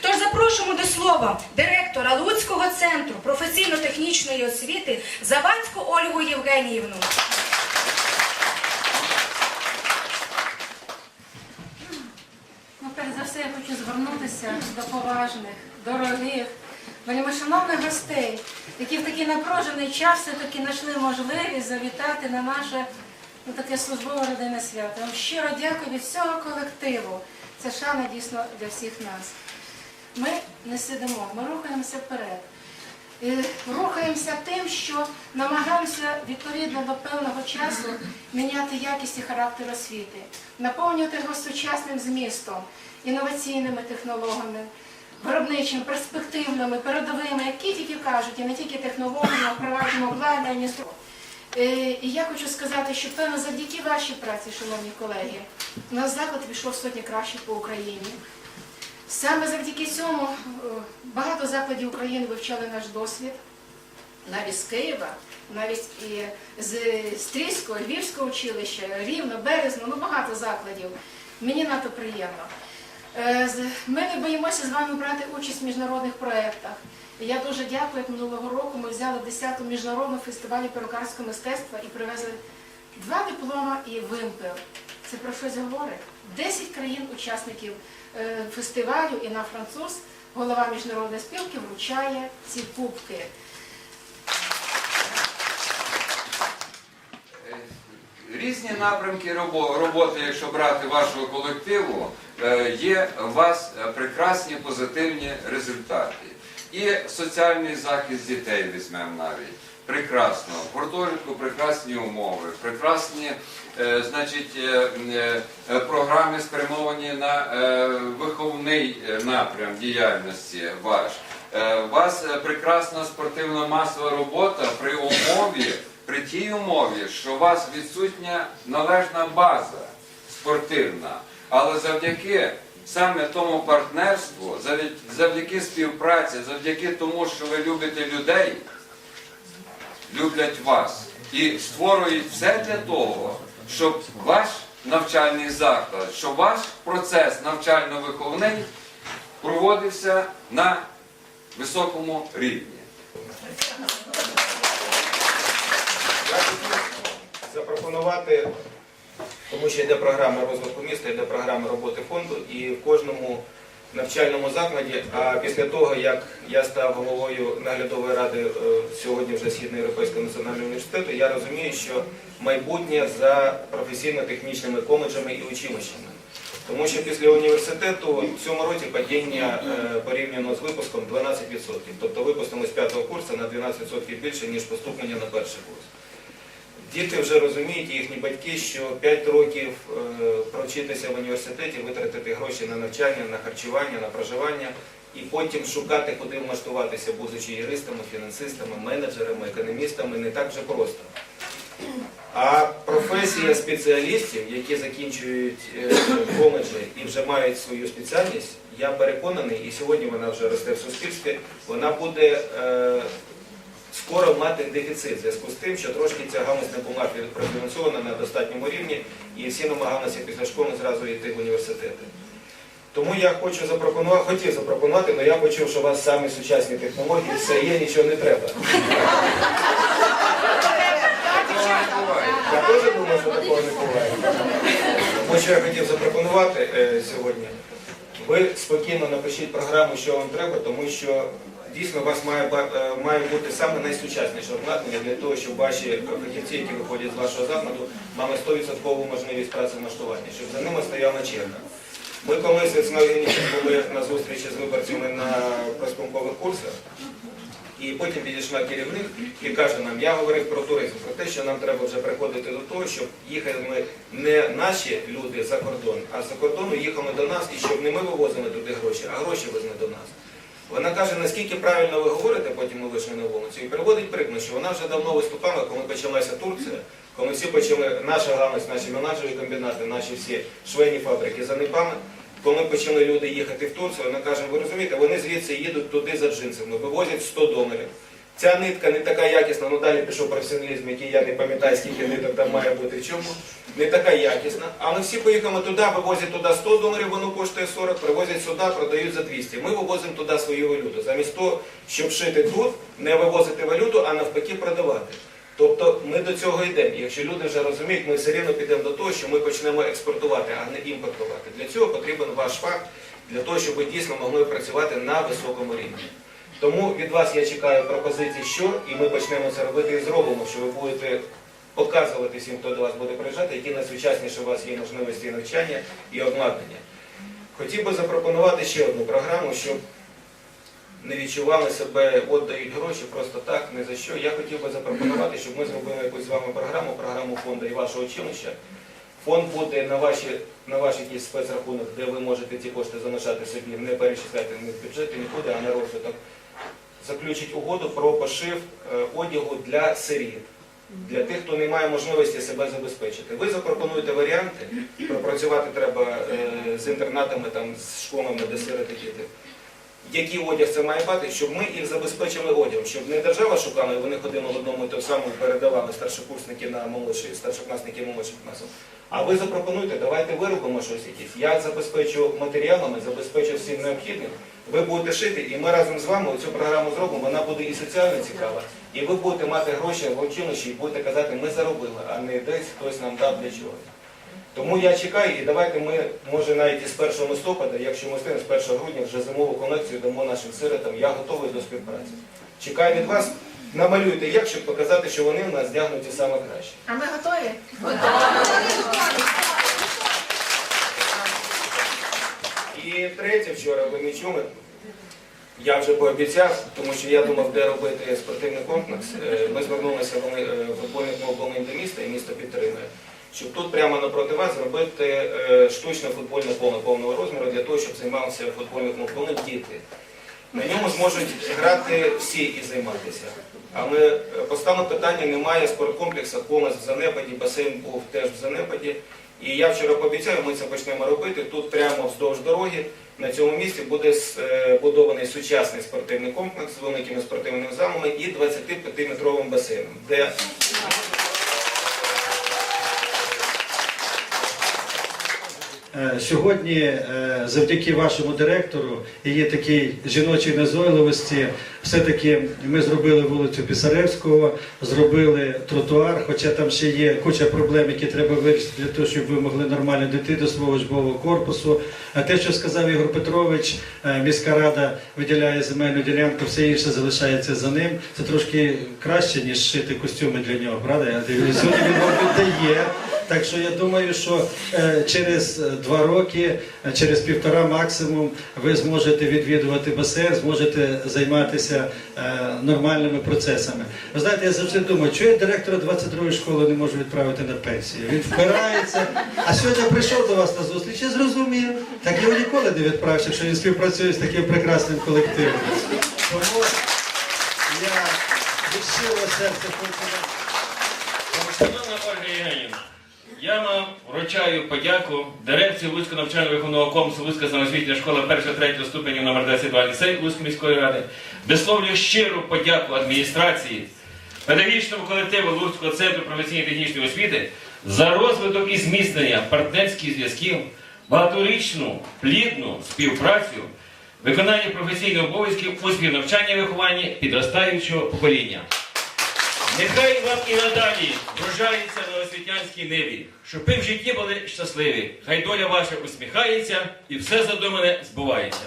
Тож запрошуємо до слова директора Луцького центру професійно-технічної освіти Завадську Ольгу Євгеніївну. Ну, перш за все, я хочу звернутися до поважних, дорогих, вельмишановних гостей, які в такий напружений час все-таки знайшли можливість завітати на наше ну, таке службове родинне свято. Щиро дякую від всього колективу. Це шана дійсно для всіх нас. Ми не сидимо, ми рухаємося вперед. Рухаємося тим, що намагаємося відповідно до певного часу міняти якість і характер освіти, наповнювати його сучасним змістом, інноваційними технологіями, виробничими, перспективними, передовими, які тільки кажуть, і не тільки технологіями, впровадження обладнання. Е, І я хочу сказати, що певно завдяки вашій праці, шановні колеги, у нас заклад пішов сотні кращих по Україні. Саме завдяки цьому е, багато закладів України вивчали наш досвід, навіть з Києва, навіть і з Стрійського, Львівського училища, Рівно, Березно, ну багато закладів. Мені надто приємно. Е, Ми не боїмося з вами брати участь в міжнародних проєктах. Я дуже дякую, як минулого року ми взяли 10-ту міжнародну фестивалю перукарського мистецтва і привезли два диплома і вимпел. Це про щось говорить. Десять країн-учасників е, фестивалю і на француз голова міжнародної спілки вручає ці кубки. Різні напрямки роботи, якщо брати вашого колективу, е, є у вас е, прекрасні позитивні результати. І соціальний захист дітей візьмемо навіть. Прекрасно. В гуртожитку прекрасні умови, прекрасні е, значить, е, е, програми спрямовані на виховний напрям діяльності ваш. У вас прекрасна спортивно-масова робота при умові, при тій умові, що у вас відсутня належна база спортивна, але завдяки саме тому партнерству, завдяки співпраці, завдяки тому, що ви любите людей, люблять вас і створюють все для того, щоб ваш навчальний заклад, щоб ваш процес навчально-виховний проводився на високому рівні. Я хотів запропонувати, тому що йде програма розвитку міста, йде програма роботи фонду, і в кожному навчальному закладі, а після того, як я став головою наглядової ради е, сьогодні вже Східноєвропейського національного університету, я розумію, що майбутнє за професійно-технічними коледжами і училищами. Тому що після університету в цьому році падіння е, порівняно з випуском 12%. Тобто випустимо з п'ятого курсу на 12% більше, ніж поступлення на перший курс. Діти вже розуміють, їхні батьки, що 5 років е, провчитися в університеті, витратити гроші на навчання, на харчування, на проживання, і потім шукати, куди влаштуватися, будучи юристами, фінансистами, менеджерами, економістами, не так вже просто. А професія спеціалістів, які закінчують е, коледжі і вже мають свою спеціальність, я переконаний, і сьогодні вона вже росте в суспільстві, вона буде е, скоро мати дефіцит в зв'язку з тим, що трошки ця галузь не була профінансована на достатньому рівні, і всі намагалися після школи зразу йти в університети. Тому я хочу запропонувати, хотів запропонувати, але я почув, що у вас самі сучасні технології, все є, нічого не треба. Я теж думаю, що такого не буває. Тому що я хотів запропонувати е, сьогодні. Ви спокійно напишіть програму, що вам треба, тому що дійсно у вас має, е, має бути саме найсучасніше обладнання для того, щоб ваші фахівці, які виходять з вашого закладу, мали 100% можливість працевлаштування, щоб за ними стояла черга. Ми колись з Євгенійовичем були на зустрічі з виборцями на проспілкових курсах. І потім підійшла керівник і каже нам, я говорив про туризм, про те, що нам треба вже приходити до того, щоб їхали не наші люди за кордон, а за кордону їхали до нас, і щоб не ми вивозили туди гроші, а гроші везли до нас. Вона каже, наскільки правильно ви говорите, потім ми вийшли на вулицю, і приводить приклад, що вона вже давно виступала, коли почалася Турція, коли всі почали, наша галузь, наші менеджері комбінати, наші всі швейні фабрики за нипами, коли почали люди їхати в Турцію, вона каже, ви розумієте, вони звідси їдуть туди за джинсами, вивозять 100 доларів. Ця нитка не така якісна, ну далі пішов професіоналізм, який я не пам'ятаю, скільки ниток там має бути в чому. Не така якісна. А ми всі поїхали туди, вивозять туди 100 доларів, воно коштує 40, привозять сюди, продають за 200. Ми вивозимо туди свою валюту. Замість того, щоб шити тут, не вивозити валюту, а навпаки продавати. Тобто ми до цього йдемо. Якщо люди вже розуміють, ми все рівно підемо до того, що ми почнемо експортувати, а не імпортувати. Для цього потрібен ваш факт, для того, щоб ви дійсно могли працювати на високому рівні. Тому від вас я чекаю пропозицій, що, і ми почнемо це робити і зробимо, що ви будете показувати всім, хто до вас буде приїжджати, які найсучасніші у вас є можливості навчання і обладнання. Хотів би запропонувати ще одну програму, щоб не відчували себе, от дають гроші просто так, не за що. Я хотів би запропонувати, щоб ми зробили якусь з вами програму, програму фонду і вашого училища. Фонд буде на ваші на ваш якийсь спецрахунок, де ви можете ці кошти залишати собі, не перечисляти ні в бюджеті нікуди, а на розвиток. Заключить угоду про пошив е, одягу для сиріт, для тих, хто не має можливості себе забезпечити. Ви запропонуєте варіанти, пропрацювати треба е, з інтернатами, там, з школами, де сироти діти який одяг це має бути, щоб ми їх забезпечили одягом, щоб не держава шукала, і вони ходили в одному і тому самому передавали старшокурсники на молодші, старшокласники молодших класів. А ви запропонуйте, давайте виробимо щось якесь. Я забезпечу матеріалами, забезпечу всім необхідним. Ви будете шити, і ми разом з вами цю програму зробимо. Вона буде і соціально цікава, і ви будете мати гроші в училищі і будете казати, ми заробили, а не десь хтось нам дав для чогось. Тому я чекаю і давайте ми, може навіть із 1 листопада, якщо ми встигнемо, з 1 грудня вже зимову колекцію дамо нашим сиротам. Я готовий до співпраці. Чекаю від вас, намалюйте як, щоб показати, що вони в нас здягнуті саме краще. А ми готові? І третє, вчора ви не чули, я вже пообіцяв, тому що я думав, де робити спортивний комплекс. Е, Ми звернулися е, футбольний клуб до міста і місто підтримує. Щоб тут прямо напроти вас зробити е, штучне футбольне поле повного розміру для того, щоб займався футбольним клуб діти. На ньому зможуть грати всі і займатися. Але е, постало питання, немає спорткомплексу, повністю в занепаді, басейн був теж в занепаді. І я вчора пообіцяв, ми це почнемо робити. Тут прямо вздовж дороги на цьому місці буде збудований сучасний спортивний комплекс з великими спортивними залами і 25-метровим басейном, де Сьогодні, е, завдяки вашому директору, і є такій жіночій назойливості, все-таки ми зробили вулицю Писаревського, зробили тротуар, хоча там ще є куча проблем, які треба вирішити для того, щоб ви могли нормально дійти до свого учбового корпусу. А те, що сказав Ігор Петрович, е, міська рада виділяє земельну ділянку, все інше залишається за ним. Це трошки краще, ніж шити костюми для нього, правда? Я дивлюсь, сьогодні він вам віддає. Так що я думаю, що е, через е, два роки, е, через півтора максимум, ви зможете відвідувати басейн, зможете займатися нормальними процесами. Ви знаєте, я завжди думаю, чого я директора 22-ї школи не можу відправити на пенсію. Він впирається. А сьогодні прийшов до вас на зустріч і зрозумів. Так його ніколи не відправив, що він співпрацює з таким прекрасним колективом. Тому я від щирого серця хочу. Шановна Ольга Євгенівна, я вам вручаю подяку дирекції Луцького навчально-виховного комплексу Луцька самосвітня школа 1-3 ступенів номер 22 ліцей Луцької міської ради. Висловлюю щиру подяку адміністрації, педагогічному колективу Луцького центру професійної технічної освіти за розвиток і зміцнення партнерських зв'язків, багаторічну плідну співпрацю, виконання професійних обов'язків у співнавчанні і вихованні підростаючого покоління. Нехай вам і надалі врожається на освітянській ниві, щоб ви в житті були щасливі. Хай доля ваша усміхається і все задумане збувається.